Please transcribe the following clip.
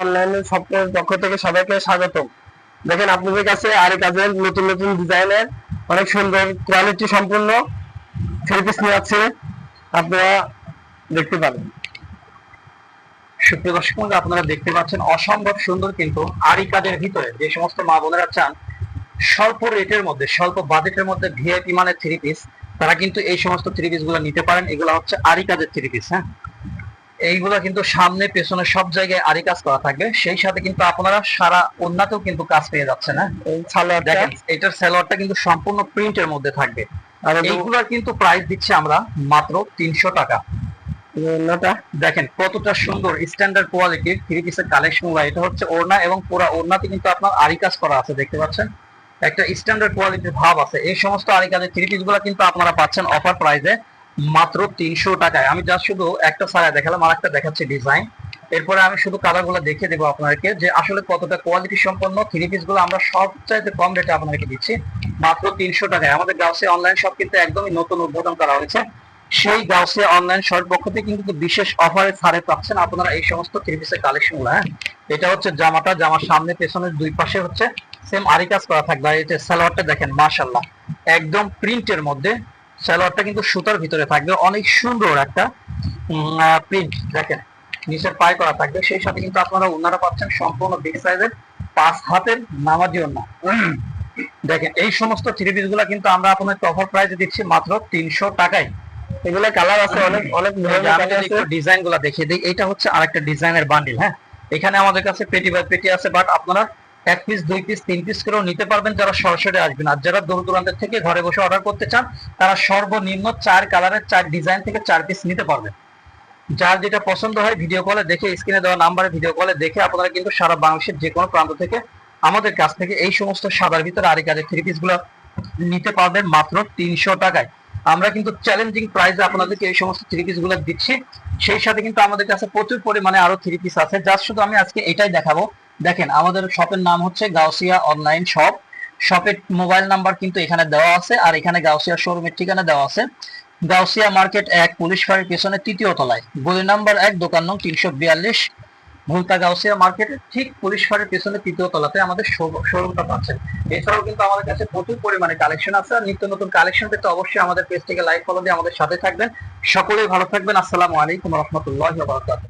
Online software পক্ষ থেকে সবাইকে দেখেন, আপনাদের কাছে নতুন নতুন ডিজাইনের অনেক সুন্দর কোয়ালিটি সম্পূর্ণ নিয়ে আছে। আপনারা দেখতে পারেন সুপ্রিয় দর্শক আপনারা দেখতে পাচ্ছেন অসম্ভব সুন্দর কিন্তু আরি কাজের ভিতরে যে সমস্ত মা বোনেরা চান, স্বল্প রেটের মধ্যে, স্বল্প বাজেটের মধ্যে ভিআইপি মানের থ্রি পিস তারা কিন্তু এই সমস্ত থ্রি পিসগুলো নিতে পারেন। এগুলো হচ্ছে আরি কাজের থ্রি পিস হ্যাঁ? এইগুলো কিন্তু সামনে পেছনে সব জায়গায় আরি কাজ করা থাকবে। সেই সাথে কিন্তু আপনারা সারা অন্যতেও কিন্তু কাজ পেয়ে যাচ্ছেন হ্যাঁ? দেখেন এটার স্যালোয়ারটা কিন্তু সম্পূর্ণ প্রিন্টের মধ্যে থাকবে। আর এইগুলোর কিন্তু প্রাইস দিচ্ছি আমরা মাত্র তিনশো টাকা। দেখেন কতটা সুন্দর স্ট্যান্ডার্ড কোয়ালিটির থ্রি পিসের কালেকশন এটা হচ্ছে ওড়না এবং পুরো ওড়নাতে কিন্তু আপনার আরি কাজ করা আছে দেখতে পাচ্ছেন? একটা স্ট্যান্ডার্ড কোয়ালিটির ভাব আছে। এই সমস্ত আরি কাজের থ্রি কিন্তু আপনারা পাচ্ছেন অফার প্রাইসে মাত্র তিনশো টাকায়। আমি জাস্ট শুধু একটা সারা দেখালাম আর একটা দেখাচ্ছি ডিজাইন এরপরে আমি শুধু কালারগুলো দেখিয়ে দেবো আপনাদেরকে, যে আসলে কতটা কোয়ালিটি সম্পন্ন। থ্রি পিসগুলো আমরা সবচাইতে কম রেটে আপনাদেরকে দিচ্ছি, মাত্র তিনশো টাকায়। আমাদের গাউসে অনলাইন শপ কিন্তু একদমই নতুন উদ্বোধন করা হয়েছে। সেই গাউসে অনলাইন শর্ট পক্ষ থেকে কিন্তু বিশেষ অফারে ছাড়ে পাচ্ছেন আপনারা এই সমস্ত থ্রি পিসের কালেকশনগুলো হ্যাঁ? এটা হচ্ছে জামাটা, জামার সামনে পেছনের দুই পাশে হচ্ছে। সেম আরি কাজ করা থাকবে, আর এটা সালোয়ারটা দেখেন মাশাল্লাহ একদম প্রিন্টের মধ্যে সালোয়ারটা কিন্তু সুতার ভিতরে থাকবে। অনেক সুন্দর একটা প্রিন্ট দেখেন নিচের পায়ে করা থাকবে। সেই সাথে কিন্তু আপনারা ওনারা পাচ্ছেন সম্পূর্ণ বিগ সাইজের পাঁচ হাতের নামাজি ওনা দেখেন এই সমস্ত থ্রি পিসগুলা কিন্তু আমরা আপনাকে অফার প্রাইসে দিচ্ছি মাত্র তিনশো টাকায়। এগুলো কালার আছে অনেক অনেক ডিজাইনগুলা দেখিয়ে দিই এটা হচ্ছে আরেকটা ডিজাইনের বান্ডিল হ্যাঁ? এখানে আমাদের কাছে পেটি বাই পেটি আছে বাট আপনারা এক পিস দুই পিস তিন পিস করেও নিতে পারবেন যারা সরাসরি আসবেন। আর যারা দূর দূরান্তের থেকে ঘরে বসে অর্ডার করতে চান, তারা সর্বনিম্ন চার কালারের চার ডিজাইন থেকে চার পিস নিতে পারবেন। যার যেটা পছন্দ হয় ভিডিও কলে দেখে স্ক্রিনে দেওয়া নাম্বারে ভিডিও কলে দেখে আপনারা কিন্তু সারা বাংলাদেশের যে কোনো প্রান্ত থেকে আমাদের কাছ থেকে এই সমস্ত সাদার ভিতরে আরি কাজের থ্রি পিসগুলো নিতে পারবেন মাত্র তিনশো টাকায়। আমরা কিন্তু চ্যালেঞ্জিং প্রাইসে আপনাদেরকে এই সমস্ত থ্রি পিসগুলো দিচ্ছি। সেই সাথে কিন্তু আমাদের কাছে প্রচুর পরিমাণে আরও থ্রি পিস আছে। যার শুধু আমি আজকে এটাই দেখাবো। দেখেন, আমাদের শপের নাম হচ্ছে গাউসিয়া অনলাইন শপ শপের মোবাইল নাম্বার কিন্তু এখানে দেওয়া আছে, আর এখানে গাউসিয়া শোরুমের ঠিকানা দেওয়া আছে। গাউসিয়া মার্কেট এক, পুলিশ ফাঁড়ির পেছনে তৃতীয় তলায়। গলি নাম্বার এক, দোকান নং তিনশো বিয়াল্লিশ। ভুলতা গাউসিয়া মার্কেটের ঠিক পুলিশ ফাঁড়ির পেছনে তৃতীয় তলাতে আমাদের শোরুমটা পাচ্ছেন। এছাড়াও কিন্তু আমাদের কাছে প্রচুর পরিমাণে কালেকশন আছে, আর নিত্য নতুন কালেকশন পেতে অবশ্যই আমাদের পেজ থেকে লাইক ফলো দিয়ে আমাদের সাথে থাকবেন। সকলেই ভালো থাকবেন। আসসালামু আলাইকুম রহমতুল্লাহ